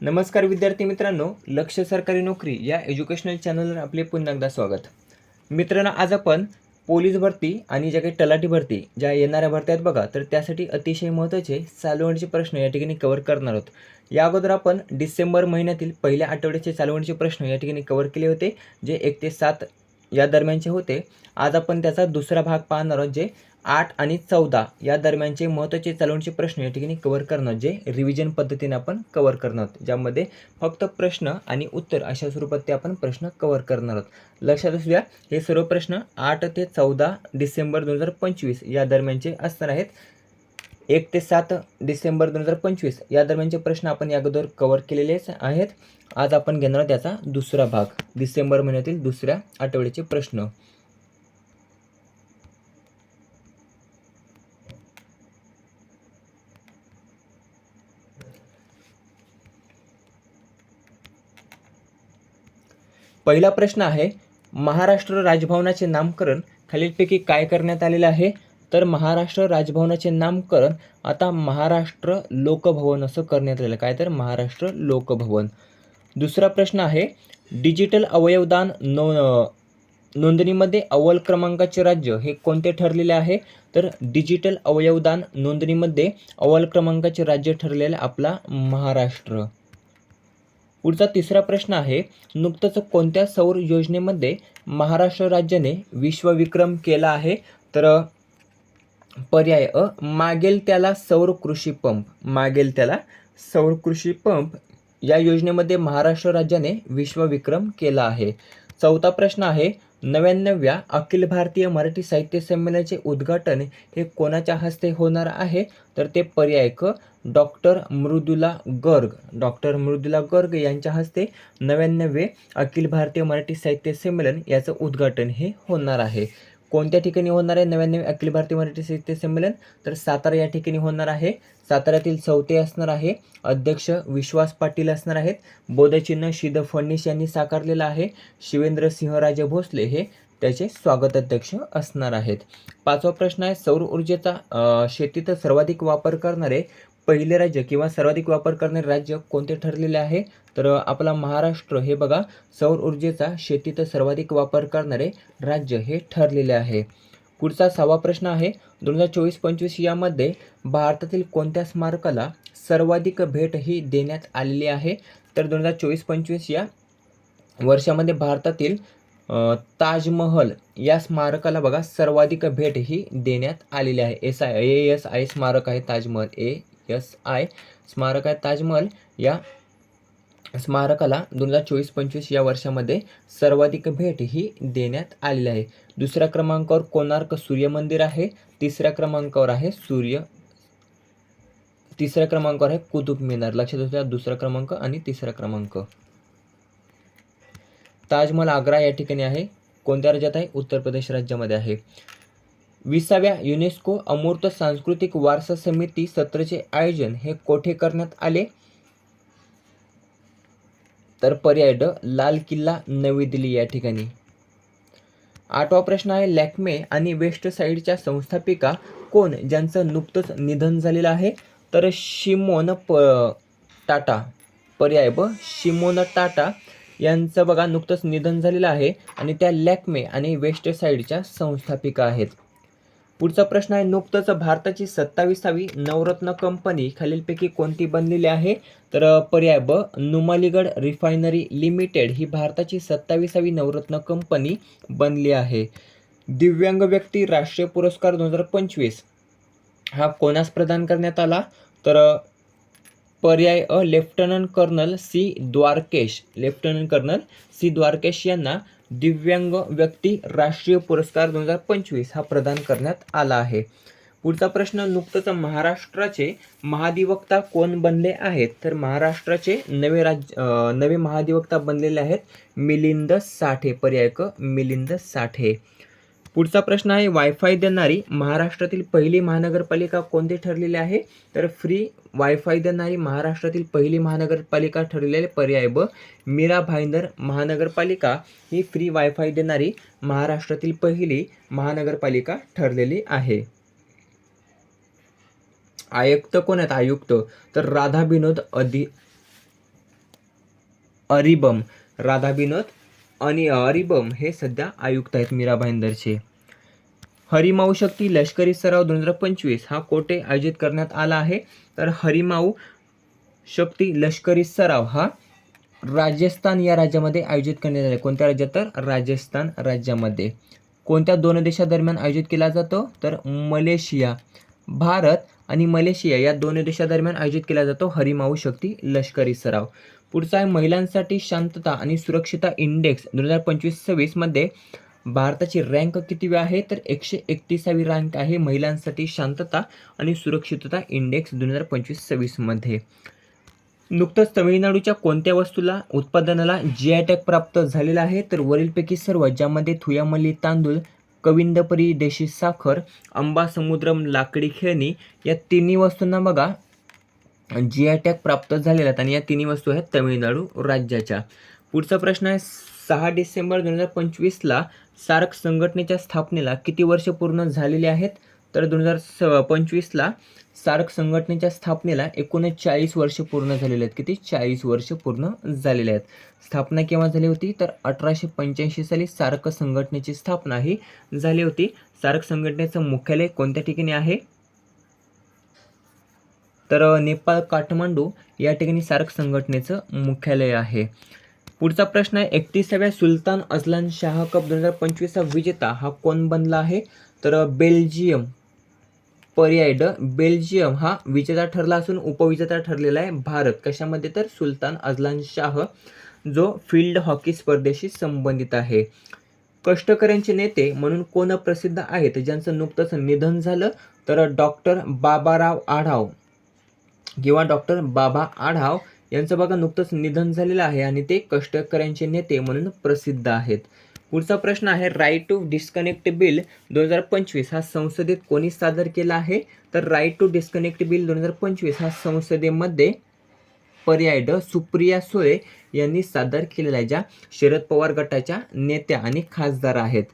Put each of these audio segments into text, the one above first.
नमस्कार विद्यार्थी मित्रांनो लक्ष सरकारी नोकरी या एज्युकेशनल चॅनलवर आपले पुन्हा एकदा स्वागत. मित्रांनो आज आपण पोलीस भरती आणि ज्या काही तलाठी भरती ज्या येणाऱ्या भरत्या आहेत बघा तर त्यासाठी अतिशय महत्त्वाचे चालवणीचे प्रश्न या ठिकाणी कव्हर करणार आहोत. या अगोदर आपण डिसेंबर महिन्यातील पहिल्या आठवड्याचे चालवणीचे प्रश्न या ठिकाणी कव्हर केले होते जे एक ते सात या दरम्यानचे होते. आज आपण त्याचा दुसरा भाग पाहणार आहोत जे आठ आणि चौदा या दरम्यानचे महत्त्वाचे चालवणीचे प्रश्न या ठिकाणी कव्हर करणार जे रिव्हिजन पद्धतीने आपण कव्हर करणार आहोत. ज्यामध्ये फक्त प्रश्न आणि उत्तर अशा स्वरूपात ते आपण प्रश्न कव्हर करणार आहोत. लक्षात असू द्या हे सर्व प्रश्न आठ ते चौदा डिसेंबर दोन हजार पंचवीस या दरम्यानचे असणार आहेत. एक ते सात डिसेंबर दोन हजार पंचवीस या दरम्यानचे प्रश्न आपण या अगोदर कव्हर केलेलेच आहेत. आज आपण घेणार त्याचा दुसरा भाग डिसेंबर महिन्यातील दुसऱ्या आठवड्याचे प्रश्न. पहिला प्रश्न आहे महाराष्ट्र राजभवनाचे नामकरण खालीलपैकी काय करण्यात आलेलं आहे? तर महाराष्ट्र राजभवनाचे नामकरण आता महाराष्ट्र लोकभवन असं करण्यात आलेलं आहे. काय तर? महाराष्ट्र लोकभवन. दुसरा प्रश्न आहे डिजिटल अवयवदान नो नोंदणीमध्ये अव्वल क्रमांकाचे राज्य हे कोणते ठरलेले आहे? तर डिजिटल अवयवदान नोंदणीमध्ये अव्वल क्रमांकाचे राज्य ठरलेलं आपला महाराष्ट्र. पुढचा तिसरा प्रश्न आहे नुकतंच कोणत्या सौर योजनेमध्ये महाराष्ट्र राज्याने विश्वविक्रम केला आहे? तर पर्याय अ मागेल त्याला सौर कृषी पंप. मागेल त्याला सौर कृषी पंप. या योजनेमध्ये महाराष्ट्र राज्याने विश्वविक्रम केला आहे. चौथा प्रश्न आहे नव्याण्णव्या अखिल भारतीय मराठी साहित्य संमेलनाचे उद्घाटन हे कोणाच्या हस्ते होणार आहे? तर ते पर्याय क डॉक्टर मृदुला गर्ग डॉक्टर मृदुला गर्ग यांच्या हस्ते नव्याण्णवे अखिल भारतीय मराठी साहित्य संमेलन याचं उद्घाटन हे होणार आहे. कोणत्या ठिकाणी होणार आहे? नव्याण्णव अखिल भारतीय मराठी साहित्य संमेलन. तर सातारा या ठिकाणी होणार आहे. साताऱ्यातील चौथे असणार आहे. अध्यक्ष विश्वास पाटील असणार आहेत. बोधचिन्ह शिद फडणीस यांनी साकारलेलं आहे. शिवेंद्र सिंहराजे भोसले हे त्याचे स्वागताध्यक्ष असणार आहेत. पाचवा प्रश्न आहे सौर ऊर्जेचा शेतीत सर्वाधिक वापर करणारे पहिले राज्य किंवा सर्वाधिक वापर करणारे राज्य कोणते ठरलेले आहे? तर आपला महाराष्ट्र हे बघा सौर ऊर्जेचा शेतीत सर्वाधिक वापर करणारे राज्य हे ठरलेले आहे. पुढचा सहावा प्रश्न आहे दोन हजार चोवीस पंचवीस यामध्ये भारतातील कोणत्या स्मारकाला सर्वाधिक भेट ही देण्यात आलेली आहे? तर दोन हजार चोवीस पंचवीस या वर्षामध्ये भारतातील ताजमहल या स्मारकाला बघा सर्वाधिक भेट ही देण्यात आलेली आहे. S I A S I स्मारक आहे ताजमहल. ए एस आय स्मारक आहे ताजमहल. या स्मारकाला दोन हजार चोवीस पंचवीस या वर्षामध्ये सर्वाधिक भेट ही देण्यात आलेली आहे. दुसऱ्या क्रमांकावर कोणार्क सूर्य मंदिर आहे. तिसऱ्या क्रमांकावर आहे सूर्य तिसऱ्या क्रमांकावर आहे कुतुब मिनार. लक्षात असू द्या दुसरा क्रमांक आणि तिसरा क्रमांक. ताजमहल आग्रा या ठिकाणी आहे. कोणत्या राज्यात आहे? उत्तर प्रदेश राज्यामध्ये आहे. विसाव्या युनेस्को अमूर्त सांस्कृतिक वारसा समिती सत्राचे आयोजन हे कोठे करण्यात आले? तर पर्याय ड लाल किल्ला नवी दिल्ली या ठिकाणी. आठवा प्रश्न आहे लॅक्मे आणि वेस्ट साईडच्या संस्थापिका कोण? ज्यांचं नुकतंच निधन झालेलं आहे. तर शिमोन प टाटा. पर्याय ब शिमोन टाटा. यांचं बघा नुकतंच निधन झालेलं आहे आणि त्या लॅक्मे आणि वेस्ट साईडच्या संस्थापिका आहेत. पुढचा प्रश्न आहे नुकतंच भारताची सत्तावीसावी नवरत्न कंपनी खालीलपैकी कोणती बनलेली आहे? तर पर्याय ब नुमालीगड रिफायनरी लिमिटेड ही भारताची सत्तावीसावी नवरत्न कंपनी बनली आहे. दिव्यांग व्यक्ती राष्ट्रीय पुरस्कार दोन हजार पंचवीस हा कोणास प्रदान करण्यात आला? तर पर्याय अ lieutenant colonel C. Dwarkesh. Lieutenant colonel C. Dwarkesh यांना दिव्यांग व्यक्ती राष्ट्रीय पुरस्कार दोन हजार पंचवीस हा प्रदान करण्यात आला आहे. पुढचा प्रश्न नुकतंच महाराष्ट्राचे महाधिवक्ता कोण बनले आहेत? तर महाराष्ट्राचे नवे राज्य नवे महाधिवक्ता बनलेले आहेत मिलिंद साठे. पर्याय क मिलिंद साठे. पुढचा प्रश्न आहे वायफाय देणारी महाराष्ट्रातील पहिली महानगरपालिका कोणती ठरलेली आहे? तर फ्री वायफाय देणारी महाराष्ट्रातील पहिली महानगरपालिका ठरलेले पर्याय ब मीरा भाईंदर महानगरपालिका. ही फ्री वायफाय देणारी महाराष्ट्रातील पहिली महानगरपालिका ठरलेली आहे. आयुक्त कोण आहेत? आयुक्त. तर राधा विनोद अधि अरिबम. राधा विनोद आणि अरिबम हे सध्या आयुक्त आहेत मीरा भाईंदरचे हरिमाऊ शक्ती लष्करी सराव दोन हजार पंचवीस हा कोठे आयोजित करण्यात आला आहे. तर हरिमाऊ शक्ती लष्करी सराव हा राजस्थान या राज्यामध्ये आयोजित करण्यात आला कोणत्या राज्यात? तर राजस्थान राज्यामध्ये. कोणत्या दोन देशादरम्यान आयोजित केला जातो? तर मलेशिया भारत आणि मलेशिया या दोन देशादरम्यान आयोजित केला जातो हरिमाऊ शक्ती लष्करी सराव. पुढचा आहे महिलांसाठी शांतता आणि सुरक्षिता इंडेक्स दोन हजार पंचवीस सव्वीसमध्ये भारताची रँक किती आहे? तर एकशे एकतीसावी रँक आहे महिलांसाठी शांतता आणि सुरक्षितता इंडेक्स दोन हजार पंचवीस सव्वीसमध्ये नुकतंच तमिळनाडूच्या कोणत्या वस्तूला उत्पादनाला जी आय टॅग प्राप्त झालेला आहे? तर वरीलपैकी सर्व ज्यामध्ये थुयामली तांदूळ कविंदपरी देशी साखर आंबा समुद्रम लाकडी खेळणी या तिन्ही वस्तूंना बघा. जी आय टॅग प्राप्त झालेला आहेत आणि या तिन्ही वस्तू आहेत तमिळनाडू राज्याच्या. पुढचा प्रश्न आहे सहा डिसेंबर दोन हजार पंचवीसला सार्क संघटनेच्या स्थापनेला किती वर्ष पूर्ण झालेली आहेत? तर दोन हजार स पंचवीसला सार्क संघटनेच्या स्थापनेला एकोणीस चाळीस वर्ष पूर्ण झालेले आहेत. किती? चाळीस वर्ष पूर्ण झालेले आहेत. स्थापना केव्हा झाली होती? तर अठराशे पंच्याऐंशी साली सार्क संघटनेची स्थापना ही झाली होती. सार्क संघटनेचं मुख्यालय कोणत्या ठिकाणी आहे? तर नेपाळ काठमांडू या ठिकाणी सार्क संघटनेचं मुख्यालय आहे. पुढचा प्रश्न आहे एकतीसाव्या सुलतान अझलन शाह कप दोन हजार पंचवीसचा विजेता हा कोण बनला आहे? तर बेल्जियम पर्याय ड बेल्जियम हा विजेता ठरला असून उपविजेता ठरलेला आहे भारत. कशामध्ये तर? सुलतान अझलन शाह जो फील्ड हॉकी स्पर्धेशी संबंधित आहे. कष्टकऱ्यांचे नेते म्हणून कोण प्रसिद्ध आहेत? ज्यांचं नुकतंच निधन झालं तर डॉक्टर बाबाराव आढाव. किंवा डॉक्टर बाबा आढाव यांचं बघा नुकतंच निधन झालेलं आहे आणि ते कष्टकऱ्यांचे नेते म्हणून प्रसिद्ध आहेत. पुढचा प्रश्न आहे राईट टू डिस्कनेक्ट बिल दोन हजार पंचवीस हा संसदेत कोणी सादर केला आहे? तर राईट टू डिस्कनेक्ट बिल दोन हजार पंचवीस हा संसदेमध्ये पर्याय ड सुप्रिया सुळे यांनी सादर केलेला आहे ज्या शरद पवार गटाच्या नेत्या आणि खासदार आहेत.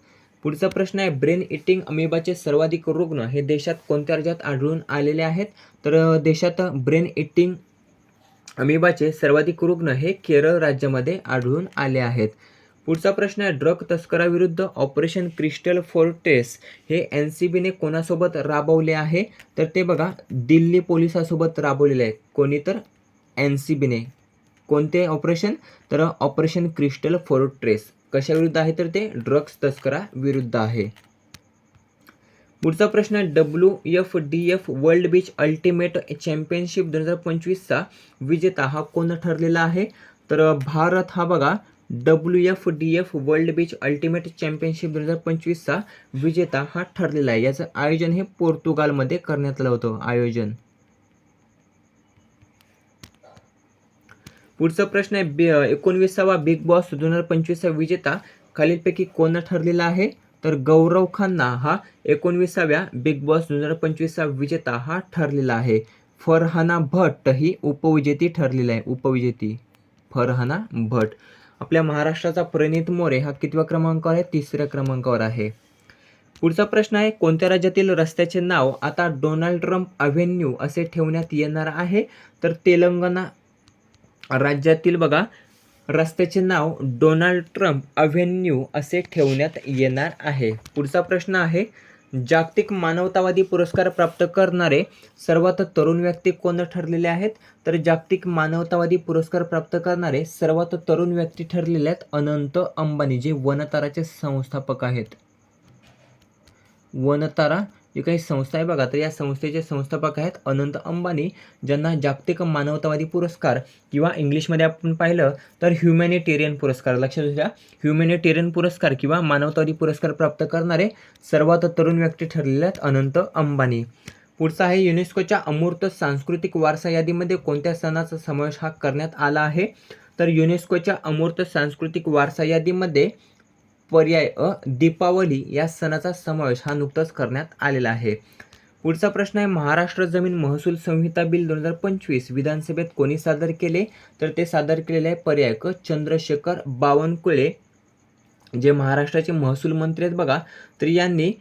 पुढचा प्रश्न आहे ब्रेन इटिंग अमिबाचे सर्वाधिक रुग्ण हे देशात कोणत्या राज्यात आढळून आलेले आहेत? तर देशात ब्रेन इटिंग अमिबाचे सर्वाधिक रुग्ण हे केरळ राज्यामध्ये आढळून आले आहेत. पुढचा प्रश्न आहे ड्रग तस्कराविरुद्ध ऑपरेशन क्रिस्टल फोर्टेस हे एन सी बीने कोणासोबत राबवले आहे? तर ते बघा दिल्ली पोलिसासोबत राबवलेले आहे कोणी तर? एन सी बीने कोणते ऑपरेशन तर ऑपरेशन क्रिस्टल फोर्ट्रेस कशाविरुद्ध आहे तर ते ड्रग्स तस्करा विरुद्ध आहे. पुढचा प्रश्न आहे W F D F world beach ultimate championship दोन हजार पंचवीसचा विजेता हा कोण ठरलेला आहे? तर भारत हा बघा W F D F world beach ultimate championship दोन हजार पंचवीसचा विजेता हा ठरलेला आहे. याचं आयोजन हे पोर्तुगालमध्ये करण्यात आलं होतं आयोजन. पुढचा प्रश्न आहे बि एकोणवीसावा बिग बॉस दोन हजार पंचवीसचा विजेता खालीलपैकी कोण ठरलेला आहे? तर गौरव खन्ना हा एकोणवीसाव्या बिग बॉस दोन हजार पंचवीसचा विजेता हा ठरलेला आहे. फरहाना भट्ट ही उपविजेती ठरलेली आहे उपविजेती. फरहाना भट आपल्या महाराष्ट्राचा प्रणित मोरे हा कितव्या क्रमांकावर आहे? तिसऱ्या क्रमांकावर आहे. पुढचा प्रश्न आहे कोणत्या राज्यातील रस्त्याचे नाव आता डोनाल्ड ट्रम्प अव्हेन्यू असे ठेवण्यात येणार आहे? तर तेलंगणा राज्यातील बघा रस्त्याचे नाव डोनाल्ड ट्रम्प अव्हेन्यू असे ठेवण्यात येणार आहे. पुढचा प्रश्न आहे जागतिक मानवतावादी पुरस्कार प्राप्त करणारे सर्वात तरुण व्यक्ती कोण ठरलेले आहेत? तर जागतिक मानवतावादी पुरस्कार प्राप्त करणारे सर्वात तरुण व्यक्ती ठरलेले आहेत अनंत अंबानी जे वनताराचे संस्थापक आहेत. वनतारा जे काही संस्था आहे बघा तर या संस्थेचे संस्थापक आहेत अनंत अंबानी ज्यांना जागतिक मानवतावादी पुरस्कार किंवा इंग्लिशमध्ये आपण पाहिलं तर ह्युमॅनिटेरियन पुरस्कार. लक्षात घ्या ह्युमॅनिटेरियन पुरस्कार किंवा मानवतावादी पुरस्कार प्राप्त करणारे सर्वात तरुण व्यक्ती ठरलेले आहेत अनंत अंबानी. पुढचा आहे युनेस्कोच्या अमूर्त सांस्कृतिक वारसा यादीमध्ये कोणत्या सणाचा समावेश हा करण्यात आला आहे? तर युनेस्कोच्या अमूर्त सांस्कृतिक वारसा यादीमध्ये पर्याय अ दीपावली या सणाचा समावेश हा नुकताच करण्यात आलेला आहे. पुढचा प्रश्न आहे महाराष्ट्र जमीन महसूल संहिता बिल दोन हजार पंचवीस विधानसभेत कोणी सादर केले? तर ते सादर केलेले आहे पर्याय क चंद्रशेखर बावनकुळे जे महाराष्ट्राचे महसूल मंत्री आहेत बघा. तर यांनी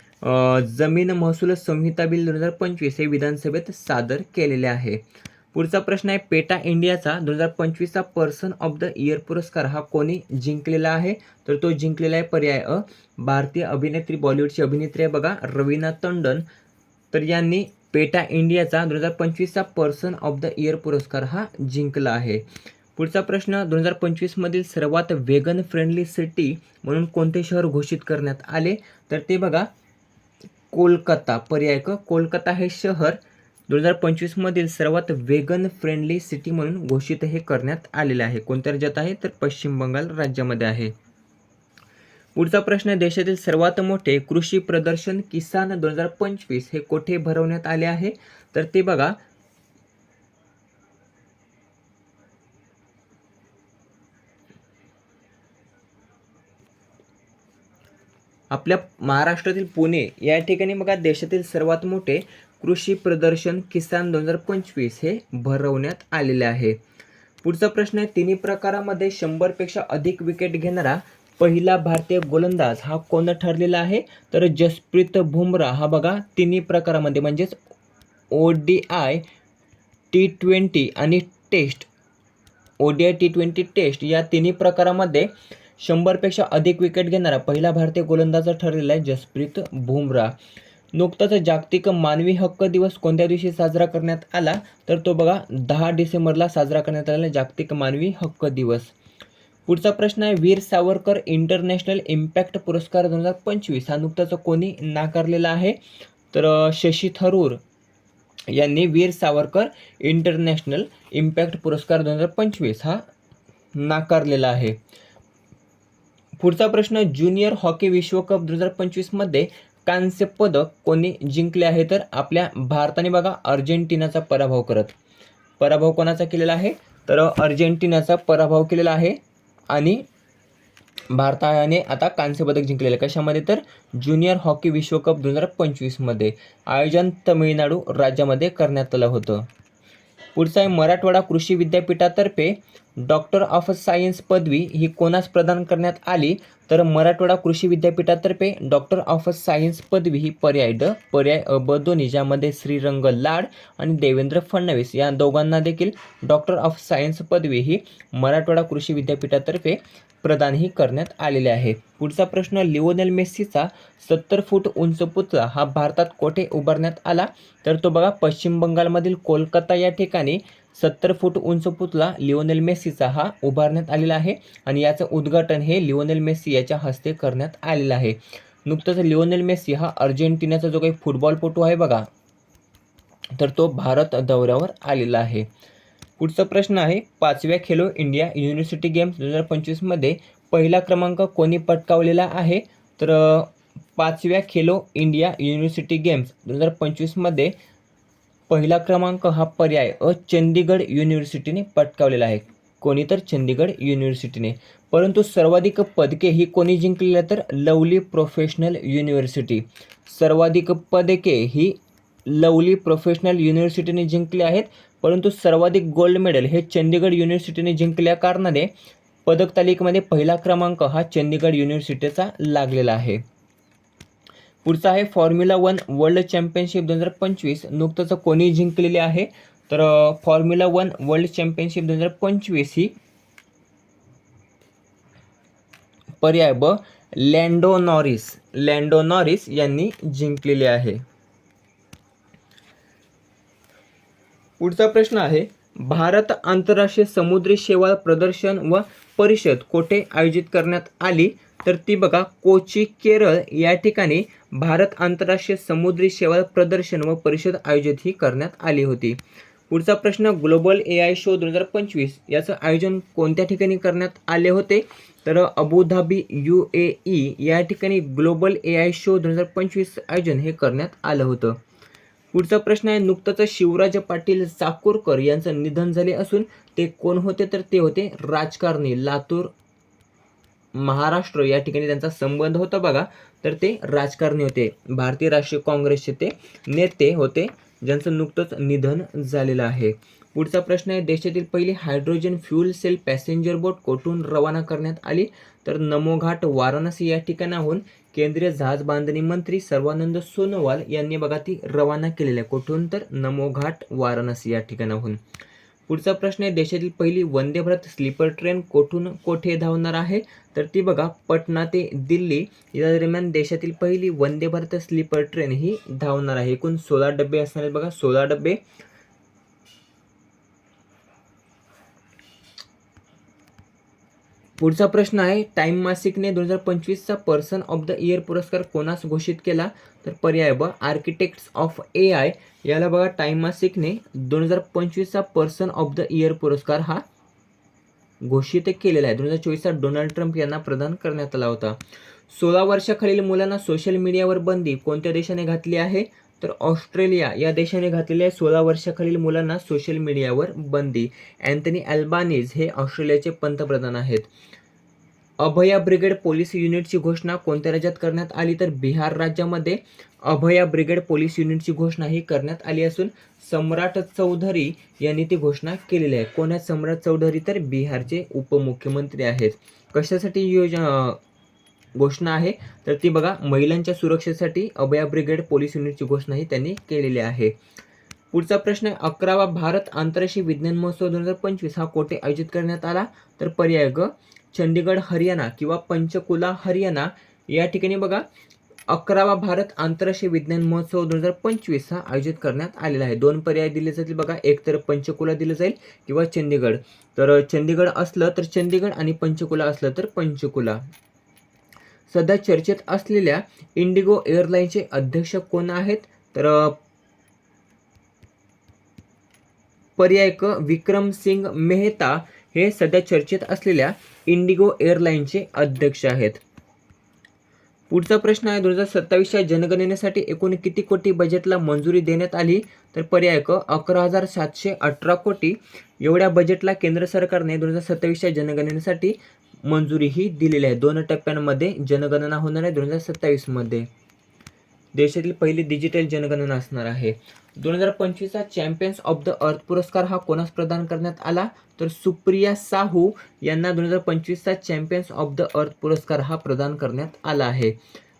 जमीन महसूल संहिता बिल दोन हजार पंचवीस हे विधानसभेत सादर केलेले आहे. पुढचा प्रश्न आहे पेटा इंडियाचा दोन हजार पंचवीसचा पर्सन ऑफ द इयर पुरस्कार हा कोणी जिंकलेला आहे? तर तो जिंकलेला आहे पर्याय अ भारतीय अभिनेत्री बॉलिवूडची अभिनेत्री आहे बघा रवीना तंडन तर यांनी पेटा इंडियाचा दोन हजार पंचवीसचा पर्सन ऑफ द इयर पुरस्कार हा जिंकला आहे. पुढचा प्रश्न दोन हजार पंचवीसमधील सर्वात वेगन फ्रेंडली सिटी म्हणून कोणते शहर घोषित करण्यात आले? तर ते बघा कोलकाता. पर्याय क कोलकाता हे शहर दोन हजार पंचवीसमधील सर्वात वेगन फ्रेंडली सिटी म्हणून घोषित हे करण्यात आलेले आहे. कोणत्या राज्यात आहे? तर पश्चिम बंगाल राज्यामध्ये आहे. पुढचा प्रश्न देशातील सर्वात मोठे कृषी प्रदर्शन किसान दोन हजार पंचवीस हे कोठे भरवण्यात आले आहे? तर ते बघा. आपल्या महाराष्ट्रातील पुणे या ठिकाणी बघा देशातील सर्वात मोठे कृषी प्रदर्शन किसान दोन हजार पंचवीस हे भरवण्यात आलेले आहे. पुढचा प्रश्न आहे तिन्ही प्रकारामध्ये शंभरपेक्षा अधिक विकेट घेणारा पहिला भारतीय गोलंदाज हा कोण ठरलेला आहे? तर जसप्रीत बुमरा हा बघा तिन्ही प्रकारामध्ये म्हणजेच O D I T twenty आणि test O D I T twenty test या तिन्ही प्रकारामध्ये शंभरपेक्षा अधिक विकेट घेणारा पहिला भारतीय गोलंदाज ठरलेला आहे जसप्रीत बुमरा. नुकताच जागतिक मानवी हक्क दिवस कोणत्या दिवशी साजरा करण्यात आला? तर तो बघा दहा डिसेंबरला साजरा करण्यात आलेला जागतिक मानवी हक्क दिवस. पुढचा प्रश्न आहे वीर सावरकर इंटरनॅशनल इम्पॅक्ट पुरस्कार दोन हजार पंचवीस हा नुकताच कोणी नाकारलेला आहे? तर शशी थरूर यांनी वीर सावरकर इंटरनॅशनल इम्पॅक्ट पुरस्कार दोन हजार पंचवीस हा नाकारलेला आहे. पुढचा प्रश्न ज्युनियर हॉकी विश्वकप दोन हजार पंचवीसमध्ये कांस्य पदक कोणी जिंकले आहे तर आपल्या भारताने बघा अर्जेंटिनाचा पराभव करत. पराभव कोणाचा केलेला आहे? तर अर्जेंटिनाचा पराभव केलेला आहे आणि भारताने आता कांस्य पदक जिंकलेलं आहे. कशामध्ये तर? ज्युनियर हॉकी विश्वकप दोन हजार पंचवीसमध्ये आयोजन तमिळनाडू राज्यामध्ये करण्यात आलं होतं. पुढचा आहे मराठवाडा कृषी विद्यापीठातर्फे डॉक्टर ऑफ सायन्स पदवी ही कोणास प्रदान करण्यात आली? तर मराठवाडा कृषी विद्यापीठातर्फे डॉक्टर ऑफ सायन्स पदवी ही पर्याय ड पर्याय अ ब दोन्ही ज्यामध्ये श्रीरंग लाड आणि देवेंद्र फडणवीस या दोघांना देखील डॉक्टर ऑफ सायन्स पदवी ही मराठवाडा कृषी विद्यापीठातर्फे प्रदानही करण्यात आलेले आहे. पुढचा प्रश्न लिओनेल मेस्सीचा सत्तर फूट उंच पुतळा हा भारतात कोठे उभारण्यात आला? तर तो बघा पश्चिम बंगालमधील कोलकाता या ठिकाणी सत्तर फूट उंच पुतळा लिओनेल मेस्सीचा हा उभारण्यात आलेला आहे आणि याचं उद्घाटन हे लिओनेल मेस्सी याच्या हस्ते करण्यात आलेलं आहे. नुकतंच लिओनेल मेस्सी हा अर्जेंटिनाचा जो काही फुटबॉलपटू आहे बघा तर तो भारत दौऱ्यावर आलेला आहे. पुढचा प्रश्न आहे पाचव्या खेलो इंडिया युनिव्हर्सिटी गेम्स दोन हजार पंचवीसमध्ये पहिला क्रमांक कोणी पटकावलेला आहे? तर पाचव्या खेलो इंडिया युनिव्हर्सिटी गेम्स दोन हजार पंचवीसमध्ये पहिला क्रमांक हा पर्याय अ चंदीगड युनिव्हर्सिटीने पटकावलेला आहे. कोणी तर चंदीगड युनिव्हर्सिटीने परंतु सर्वाधिक पदके ही कोणी जिंकलेल्या तर लवली प्रोफेशनल युनिव्हर्सिटी सर्वाधिक पदके ही लवली प्रोफेशनल युनिव्हर्सिटीने जिंकली आहेत. परंतु सर्वाधिक गोल्ड मेडल हे चंदीगड युनिव्हर्सिटीने जिंकल्या कारणाने पदक तालिकेमध्ये पहिला क्रमांक हा चंदीगड युनिव्हर्सिटीचा लागलेला आहे. पुढचा आहे फॉर्म्युला वन वर्ल्ड चॅम्पियनशिप दोन हजार पंचवीस. नुकतंच कोणी जिंकलेली आहे तर फॉर्म्युला वन वर्ल्ड चॅम्पियनशिप दोन हजार पंचवीस ही पर्याय ब लँडो नॉरिस लँडो नॉरिस यांनी जिंकलेली आहे. पुढचा प्रश्न आहे भारत आंतरराष्ट्रीय समुद्री शेवाळ प्रदर्शन व परिषद कोठे आयोजित करण्यात आली? तर ती बघा कोची केरळ या ठिकाणी भारत आंतरराष्ट्रीय समुद्री शेवाळ प्रदर्शन व परिषद आयोजित ही करण्यात आली होती. पुढचा प्रश्न ग्लोबल ए आय शो दोन हजार पंचवीस याचं आयोजन कोणत्या ठिकाणी करण्यात आले होते? तर अबुधाबी यू ए ई या ठिकाणी ग्लोबल ए आय शो दोन हजार पंचवीस आयोजन हे करण्यात आलं होतं. पुढचा प्रश्न आहे नुकतंच शिवराज पाटील चाकूरकर यांचं निधन झाले असून ते कोण होते? तर ते होते राजकारणी लातूर महाराष्ट्र या ठिकाणी त्यांचा संबंध होता बघा. तर ते राजकारणी होते. भारतीय राष्ट्रीय काँग्रेसचे ते नेते होते. ज्यांचं नुकतंच निधन झालेलं आहे. पुढचा प्रश्न आहे देशातील पहिली hydrogen fuel cell passenger boat कोठून रवाना करण्यात आली? तर नमोघाट वाराणसी या ठिकाणाहून केंद्रीय जहाज बांधणी मंत्री सर्वानंद सोनोवाल यांनी बघा ती रवाना केलेली आहे. कुठून? तर नमोघाट वाराणसी या ठिकाणाहून. पुढचा प्रश्न आहे देशातील पहिली वंदे भारत स्लीपर ट्रेन कोठून कोठे धावणार आहे? तर ती बघा पटना ते दिल्ली या दरम्यान देशातील पहिली वंदे भारत स्लीपर ट्रेन ही धावणार आहे. एकूण सोळा डबे असणार आहेत बघा सोळा डबे. पुढचा प्रश्न आहे टाईम मासिकने दोन हजार पंचवीसचा पर्सन ऑफ द इयर पुरस्कार कोणास घोषित केला? तर पर्याय ब आर्किटेक्ट्स ऑफ ए आय याला बघा टाईम मासिकने दोन हजार पंचवीसचा पर्सन ऑफ द इयर पुरस्कार हा घोषित केलेला आहे. दोन हजार चोवीसचा डोनाल्ड ट्रम्प यांना प्रदान करण्यात आला होता. सोळा वर्षाखालील मुलांना सोशल मीडियावर बंदी कोणत्या देशाने घातली आहे? तर ऑस्ट्रेलिया या देशाने घातलेल्या सोळा वर्षाखालील मुलांना सोशल मीडियावर बंदी. अँथनी अल्बानीज हे ऑस्ट्रेलियाचे पंतप्रधान आहेत. अभया ब्रिगेड पोलीस युनिटची घोषणा कोणत्या राज्यात करण्यात आली तर बिहार राज्यामध्ये? अभया ब्रिगेड पोलीस युनिटची घोषणा ही करण्यात आली असून सम्राट चौधरी यांनी ती घोषणा केलेली आहे. कोण आहेत? सम्राट चौधरी तर बिहारचे उपमुख्यमंत्री आहेत. कशासाठी योजना घोषणा आहे. तर ती बघा महिलांच्या सुरक्षेसाठी अभया ब्रिगेड पोलीस युनिटची घोषणा ही त्यांनी केलेली आहे. पुढचा प्रश्न अकरावा भारत आंतरराष्ट्रीय विज्ञान महोत्सव दोन हजार पंचवीस हा कोठे आयोजित करण्यात आला? तर पर्याय ग चंदीगड हरियाणा किंवा पंचकुला हरियाणा. या ठिकाणी बघा अकरावा भारत आंतरराष्ट्रीय विज्ञान महोत्सव दोन हजार पंचवीस हा आयोजित करण्यात आलेला आहे. दोन पर्याय दिले जातील बघा. एक तर पंचकुला दिलं जाईल किंवा चंदीगड तर चंदीगड असलं तर चंदीगड आणि पंचकुला असलं तर पंचकुला. सध्या चर्चेत असलेल्या इंडिगो एअरलाईनचे अध्यक्ष कोण आहेत? तर पर्याय क विक्रम सिंग मेहता हे सध्या चर्चेत असलेल्या इंडिगो एअरलाईनचे अध्यक्ष आहेत. पुढचा प्रश्न आहे दोन हजार सत्तावीसच्या जनगणनेसाठी एकूण किती कोटी बजेटला मंजुरी देण्यात आली? तर पर्याय क अकरा हजार सातशे अठरा कोटी. एवढ्या बजेटला केंद्र सरकारने दोन हजार सत्तावीसच्या जनगणनेसाठी मंजुरीही दिलेली आहे. दोन टप्प्यांमध्ये जनगणना होणार आहे दोन हजार सत्तावीसमध्ये देशातील पहिली डिजिटल जनगणना असणार आहे. दोन हजार पंचवीसचा चॅम्पियन्स ऑफ द अर्थ पुरस्कार हा कोणास प्रदान करण्यात आला? तर सुप्रिया साहू यांना दोन हजार पंचवीसचा चॅम्पियन्स ऑफ द अर्थ पुरस्कार हा प्रदान करण्यात आला आहे.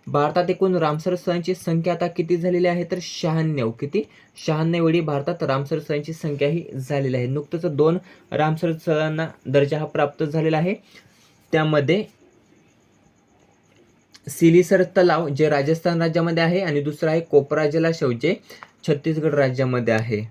भारतात एकूण रामसर सणची संख्या आता किती झालेली आहे? तर शहाण्णव. किती? शहाण्णव वेळी भारतात रामसर स्थळांची संख्या ही झालेली आहे. नुकतंच दोन रामसर सणांना दर्जा हा प्राप्त झालेला आहे. त्यामध्ये सिलीसर तलाव जे राजस्थान राज्यामध्ये आहे आणि दुसरं आहे कोपरा जलाशय जे छत्तीसगड राज्यामध्ये आहे.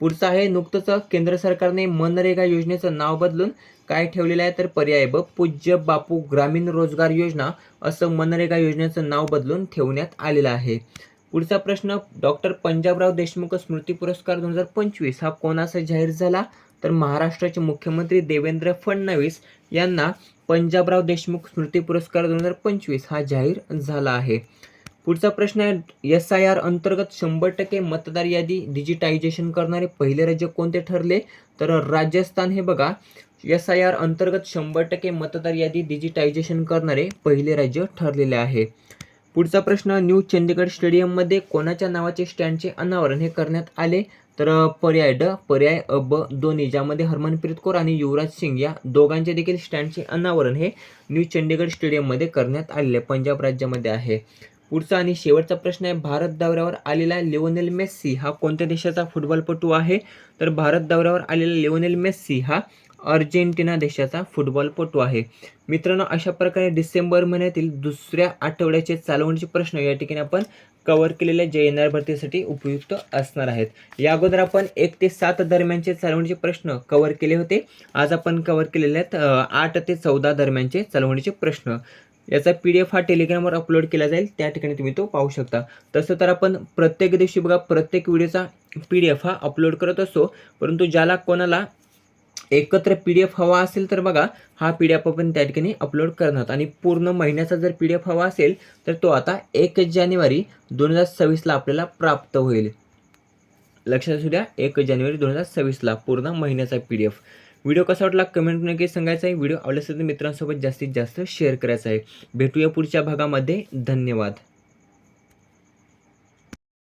पुढचं आहे नुकतंच केंद्र सरकारने मनरेगा योजनेचं नाव बदलून काय ठेवलेलं आहे तर पर्याय ब पूज्य बापू ग्रामीण रोजगार योजना असं मनरेगा योजनेचं नाव बदलून ठेवण्यात आलेलं आहे. पुढचा प्रश्न डॉक्टर पंजाबराव देशमुख स्मृती पुरस्कार दोन हजार पंचवीस हा कोणाचा जाहीर झाला? तर महाराष्ट्राचे मुख्यमंत्री देवेंद्र फडणवीस यांना पंजाबराव देशमुख स्मृती पुरस्कार दोन हजार पंचवीस हा जाहीर झाला आहे. पुढचा प्रश्न आहे एस आय आर अंतर्गत शंभर टक्के मतदार यादी डिजिटायझेशन करणारे पहिले राज्य कोणते ठरले? तर राजस्थान हे बघा एस आय आर अंतर्गत शंभर टक्के मतदार यादी डिजिटायझेशन करणारे पहिले राज्य ठरलेले आहे. पुढचा प्रश्न न्यू चंदीगड स्टेडियममध्ये कोणाच्या नावाचे स्टँडचे अनावरण हे करण्यात आले तर पर्याय ड पर्याय अ ब दोन्ही ज्यामध्ये हरमनप्रीत कौर आणि युवराज सिंग या दोघांचे देखील स्टँडचे अनावरण हे न्यू चंदीगड स्टेडियममध्ये करण्यात आलेले आहे. पंजाब राज्यामध्ये आहे पुढचा आणि शेवटचा प्रश्न आहे भारत दौऱ्यावर आलेला लिओनेल मेस्सी हा कोणत्या देशाचा फुटबॉलपटू आहे तर भारत दौऱ्यावर आलेला लिओनेल मेस्सी हा अर्जेंटिना देशाचा फुटबॉलपटू आहे. मित्रांनो अशा प्रकारे डिसेंबर महिन्यातील दुसऱ्या आठवड्याचे चालवणीचे प्रश्न या ठिकाणी आपण कव्हर केलेल्या जे एन आर भरतीसाठी उपयुक्त असणार आहेत. या अगोदर आपण एक ते सात दरम्यानचे चालवणीचे प्रश्न कव्हर केले होते. आज आपण कव्हर केलेले आहेत आठ ते चौदा दरम्यानचे चालवणीचे प्रश्न. याचा पी डी एफ हा टेलिग्रामवर अपलोड केला जाईल. त्या ठिकाणी तुम्ही तो पाहू शकता. तसं तर आपण प्रत्येक दिवशी बघा प्रत्येक व्हिडिओचा पी डी एफ हा अपलोड करत असतो. परंतु ज्याला कोणाला एकत्र पी डी एफ हवा असेल तर बघा हा पी डी एफ आपण त्या ठिकाणी अपलोड करणार. आणि पूर्ण महिन्याचा जर पी डी एफ हवा असेल तर तो आता एक जानेवारी दोन हजार सव्वीसला आपल्याला प्राप्त होईल. लक्षात असू द्या एक जानेवारी दोन हजार सव्वीसला पूर्ण महिन्याचा पी डी एफ व्हिडिओ कसा वाटला कमेंट नक्की सांगायचा आहे. व्हिडिओ आवडला असेल तर मित्रांसोबत जास्तीत जास्त शेअर करायचा आहे. भेटूया पुढच्या भागामध्ये. धन्यवाद.